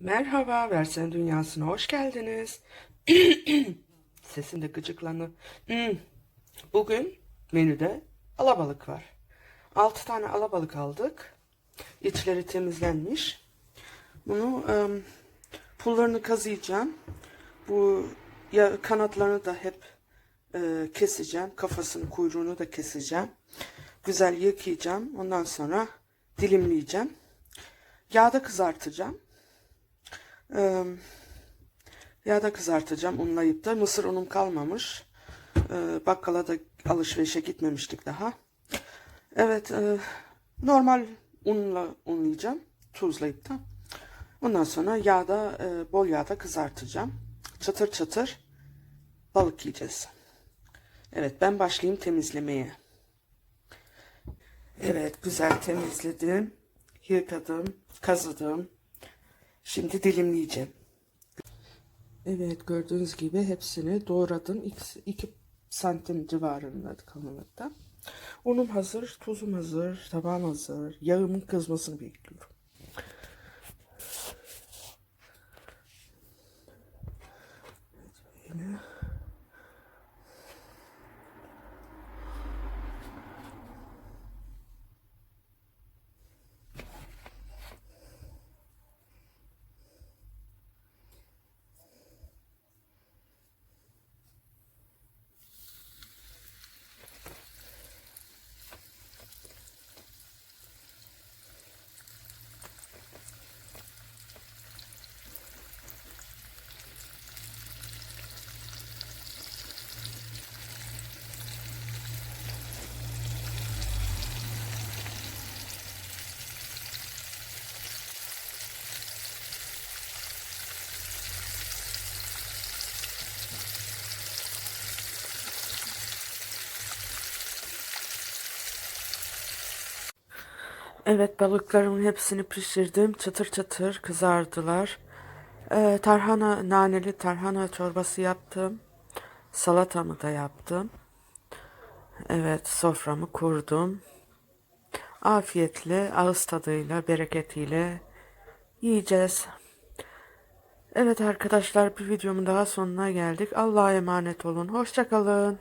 Merhaba, Versen Dünyası'na hoş geldiniz. Sesim de gıcıklandı. Hmm. Bugün menüde alabalık var. 6 tane alabalık aldık. İçleri temizlenmiş. Bunu em, pullarını kazıyacağım. Bu ya kanatlarını da hep e, keseceğim. Kafasını, kuyruğunu da keseceğim. Güzel yıkayacağım. Ondan sonra dilimleyeceğim. Yağda kızartacağım. Ee, yağda kızartacağım unlayıp da mısır unum kalmamış. Ee, bakkala da alışverişe gitmemiştik daha. Evet e, normal unla unlayacağım. Tuzlayıp da. Ondan sonra yağda e, bol yağda kızartacağım. Çatır çatır balık yiyeceğiz. Evet ben başlayayım temizlemeye. Evet güzel temizledim. Yıkadım, kazıdım. Şimdi dilimleyeceğim. Evet gördüğünüz gibi hepsini doğradım. 2 santim civarında kalınlıkta. Unum hazır, tuzum hazır, tabağım hazır. Yağımın kızmasını bekliyorum. Evet balıklarımın hepsini pişirdim. Çıtır çıtır kızardılar. Ee, tarhana, naneli tarhana çorbası yaptım. Salatamı da yaptım. Evet soframı kurdum. Afiyetle, ağız tadıyla, bereketiyle yiyeceğiz. Evet arkadaşlar bir videomun daha sonuna geldik. Allah'a emanet olun. Hoşçakalın.